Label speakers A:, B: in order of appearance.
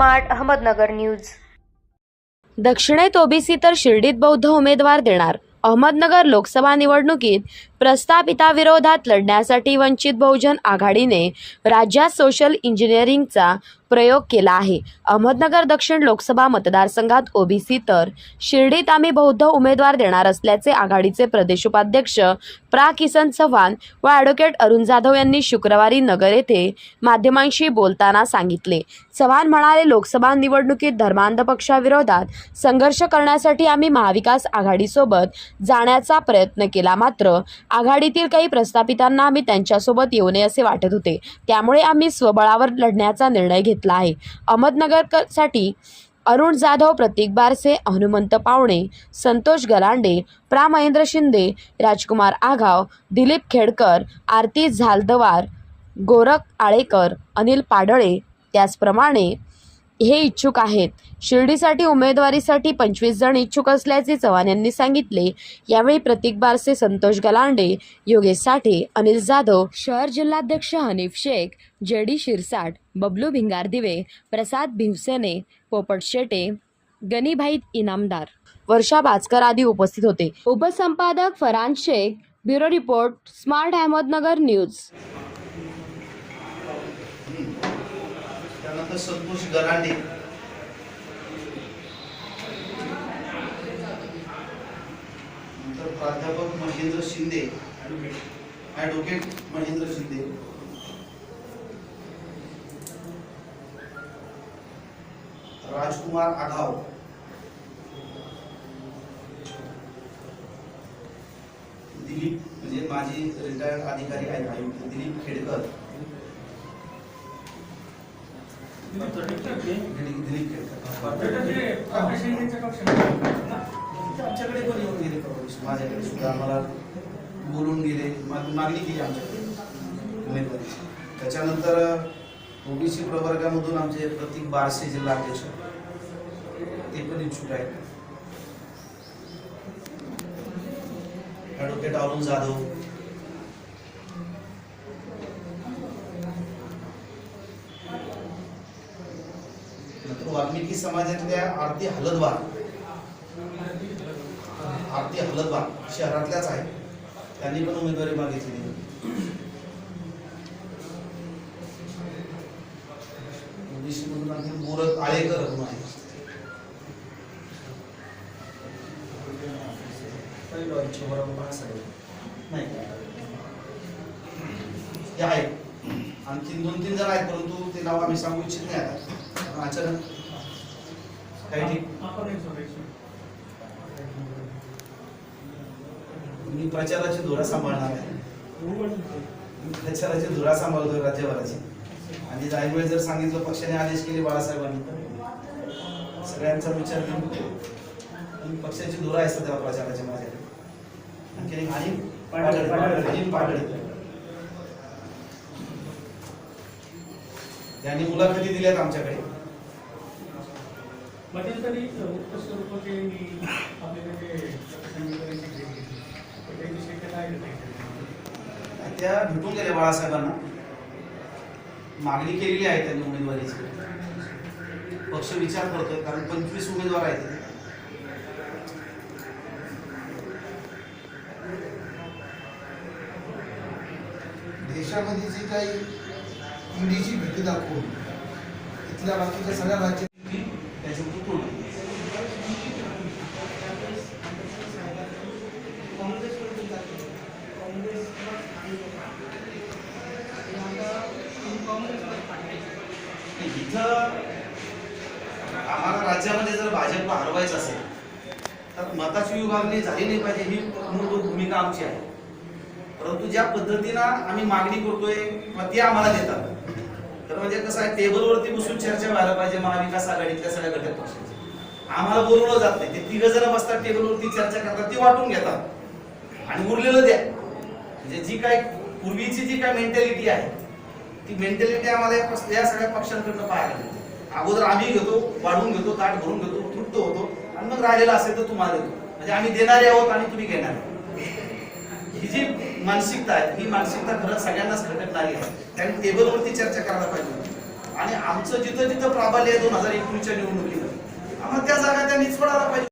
A: Smart Ahmednagar news.
B: दक्षिणेत OBC तर शिर्डीत बौद्ध उमेदवार देणार. अहमदनगर लोकसभा निवडणुकीत प्रस्थापिताविरोधात लढण्यासाठी वंचित बहुजन आघाडीने राज्यात सोशल इंजिनिअरिंगचा प्रयोग केला आहे. अहमदनगर दक्षिण लोकसभा मतदारसंघात ओबीसी तर शिर्डीत आम्ही बौद्ध उमेदवार देणार असल्याचे आघाडीचे प्रदेश उपाध्यक्ष प्रा. किसन चव्हाण व ॲडव्होकेट अरुण जाधव यांनी शुक्रवारी नगर येथे माध्यमांशी बोलताना सांगितले. चव्हाण म्हणाले लोकसभा निवडणुकीत धर्मांध पक्षाविरोधात संघर्ष करण्यासाठी आम्ही महाविकास आघाडीसोबत जाण्याचा प्रयत्न केला. मात्र आघाडीतील काही प्रस्थापितांना आम्ही त्यांच्यासोबत येऊ नये असे वाटत होते. त्यामुळे आम्ही स्वबळावर लढण्याचा निर्णय घेतला आहे. अहमदनगरसाठी अरुण जाधव प्रतीक बारसे हनुमंत पावणे संतोष गलांडे प्रा महेंद्र शिंदे राजकुमार आघाव दिलीप खेडकर आरती झालदवार गोरख आळेकर अनिल पाडळे त्याचप्रमाणे हे इच्छुक आहेत. शिर्डीसाठी उमेदवारीसाठी पंचवीस जण इच्छुक असल्याचे चव्हाण यांनी सांगितले. यावेळी प्रतीक बारसे संतोष गलांडे योगेश साठे अनिल जाधव शहर जिल्हाध्यक्ष हनीफ शेख जे डी शिरसाट बबलू भिंगारदिवे प्रसाद भिवसेने पोपट शेटे गनीभाई इनामदार. वर्षा बाचकर आदी उपस्थित होते. उपसंपादक Faran Shaikh bureau report smart Ahmednagar news.
C: त्यानंतर संतोष गरांडे. नंतर प्राध्यापक महेंद्र शिंदे. ॲडव्होकेट महेंद्र शिंदे. राजकुमार आघाव. दिलीप म्हणजे माझे रिटायर्ड अधिकारी आहेत आयुक्त दिलीप खेडकर. आमच्याकडे पण येऊन गेले माझ्याकडे सुद्धा आम्हाला बोलून गेले. मागणी केली आमच्याकडे उमेदवारीची त्याच्यानंतर ओबीसी प्रवर्गामधून आमचे प्रतीक बारसे जिल्हा अध्यक्ष ते पण इच्छुक आहेत ॲडव्होकेट अरुण जाधव. वाल्मिकी समाजातल्या आरती हलदवार. आरती हलदवार शहरातल्याच आहे त्यांनी पण उमेदवारी मागितलेली ओबीसी आळेकर म्हणून आहे नाही. ते आहे आणखी दोन तीन जण आहेत परंतु ते नाव आम्ही सांगू इच्छित नाही आता. ठीक मी प्रचाराची धुरा सांभाळणार आहे. मी प्रचाराची धुरा सांभाळतोय राज्यभराची. आणि जायवेळी जर सांगितलं पक्षाने आदेश केले बाळासाहेबांनी सगळ्यांचा विचार घेऊन पक्षाची धुरा आहे सध्या प्रचाराची माझ्याकडे आणखी आणि पाडळे त्यांनी मुलाखती दिल्यात आमच्याकडे.
D: मध्यंतरी उत्कृष्ट रूपाचे मी आपल्याकडे?
C: त्या भेटून गेल्या बाळासाहेबांना मागणी केलेली आहे त्यांनी उमेदवारीची पक्ष विचार करतोय कारण पंचवीस उमेदवार आहेत.
E: देशामध्ये जी काही ईडीची भीती दाखवून इथल्या बाकीच्या सगळ्या राज्य
C: ती त्याच्यामध्ये पूर्ण इथं आम्हाला राज्यामध्ये जर भाजपला हरवायचं असेल तर मताची विभागणी झाली नाही पाहिजे ही मूलभूत भूमिका आमची आहे. परंतु ज्या पद्धतीनं आम्ही मागणी करतोय मग ते आम्हाला देतात. तर म्हणजे कसं आहे टेबलवरती बसून चर्चा व्हायला पाहिजे महाविकास आघाडीतल्या सगळ्या घटक पक्षांची आम्हाला बोलवलं जात नाही. ते तिघ जण बसतात टेबलवरती चर्चा करतात ती वाटून घेतात. आणि उरलेलं द्या. म्हणजे जी काय पूर्वीची जी काय मेंटॅलिटी आहे ती मेंटॅलिटी आम्हाला या या सगळ्या पक्षांकडनं पाहायला मिळते. अगोदर आम्ही घेतो वाढून घेतो ताट भरून घेतो तृप्त होतो. आणि मग राहिलेला असेल तर तुम्हाला देतो. म्हणजे आम्ही देणारे आहोत आणि तुम्ही घेणार ही जी मानसिकता आहे ही मानसिकता खरं सगळ्यांनाच खटकणारी आहे. कारण टेबलवरती चर्चा करायला पाहिजे आणि आमचं जिथं जिथं प्राबल्य आहे दोन हजार एकोणीसच्या निवडणुकीला आम्हाला त्या जागा त्यांनी सोडायला पाहिजे.